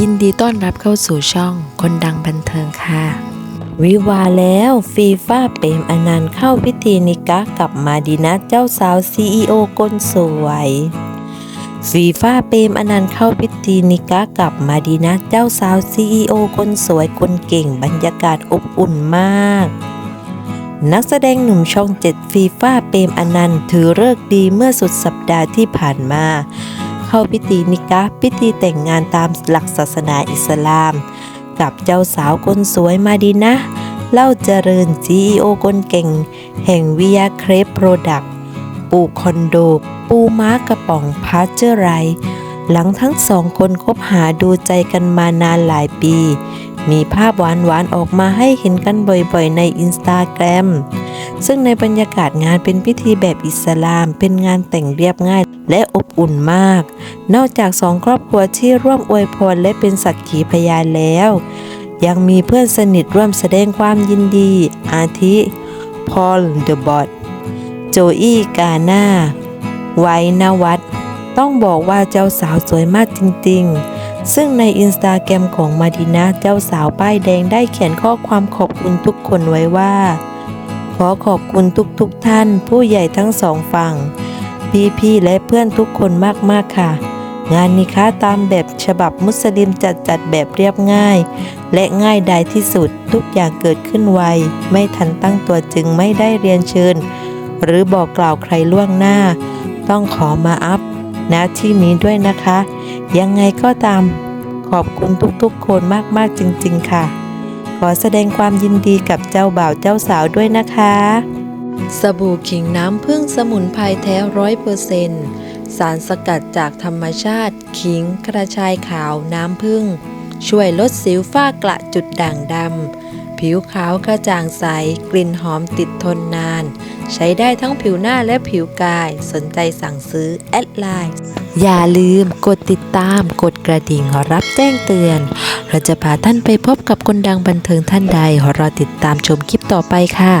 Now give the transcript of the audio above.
ยินดีต้อนรับเข้าสู่ช่องคนดังบันเทิงค่ะ วิวาแล้วฟีฟ่าเปรมอนันต์เข้าพิธีนิกะกับมาดีนะเจ้าสาวซีอีโอคนสวยฟีฟ่าเปรมอนันต์เข้าพิธีนิกะกับมาดีนะเจ้าสาวซีอีโอคนสวยคนเก่งบรรยากาศอบอุ่นมากนักแสดงหนุ่มช่องเจ็ดฟีฟ่าเปรมอนันต์ถือเลิกดีเมื่อสุดสัปดาห์ที่ผ่านมา เข้าพิธีนิกะพิธีแต่งงานตามหลักศาสนาอิสลาม กับเจ้าสาวคนสวยมาดีนะ เล่าเจริญ CEO คนเก่ง แห่งวิยาเครปโปรดักต์ปูคอนโด ปูม้ากระป๋องพาเจอร์ไรหลังทั้งสองคนคบหาดูใจกันมานานหลายปี มีภาพหวานๆออกมาให้เห็นกันบ่อยๆในอินสตาแกรมซึ่งในบรรยากาศงานเป็นพิธีแบบอิสลาม เป็นงานแต่งเรียบง่ายและอบอุ่นมาก นอกจากสองครอบครัวที่ร่วมอวยพรและเป็นสักขีพยานแล้ว ยังมีเพื่อนสนิทร่วมแสดงความยินดี อาทิพอลเดอะบอทโจอี้กาน่าไวนวัตต้องบอกว่าเจ้าสาวสวยมากจริงๆ ซึ่งในอินสตาแกรมของมาดินาเจ้าสาวป้ายแดงได้เขียนข้อความขอบคุณทุกคนไว้ว่า ขอขอบคุณทุกๆทท่าน ผู้ใหญ่ทั้งสองฝั่ง พี่ๆและเพื่อนทุกคนมากๆค่ะ งานนิค้าตามแบบฉบับมุสลิมจัดจัดแบบเรียบง่าย และง่ายดายที่สุดทุกอย่างเกิดขึ้นไว ไม่ทันตั้งตัวจึงไม่ได้เรียนเชิญ หรือบอกกล่าวใครล่วงหน้า ต้องขอมาอัพณที่นี้ด้วยนะคะ ยังไงก็ตามขอบคุณทุกๆ คนมากๆจริง ๆ ค่ะ ขอแสดงความยินดีกับเจ้าบ่าวเจ้าสาวด้วยนะคะ สบู่ขิงน้ำผึ้งสมุนไพรแท้ร้อยเปอร์เซนต์สารสกัดจากธรรมชาติ ขิงกระชายขาวน้ำผึ้งช่วยลดสิวฝ้ากระจุดด่างดำ ผิวขาวกระจ่างใส กลิ่นหอมติดทนนาน ใช้ได้ทั้งผิวหน้าและผิวกาย สนใจสั่งซื้อ แอดไลน์ อย่าลืมกดติดตาม กดกระดิ่งรับแจ้งเตือน เราจะพาท่านไปพบกับคนดังบันเทิงท่านใดรอติดตามชมคลิปต่อไปค่ะ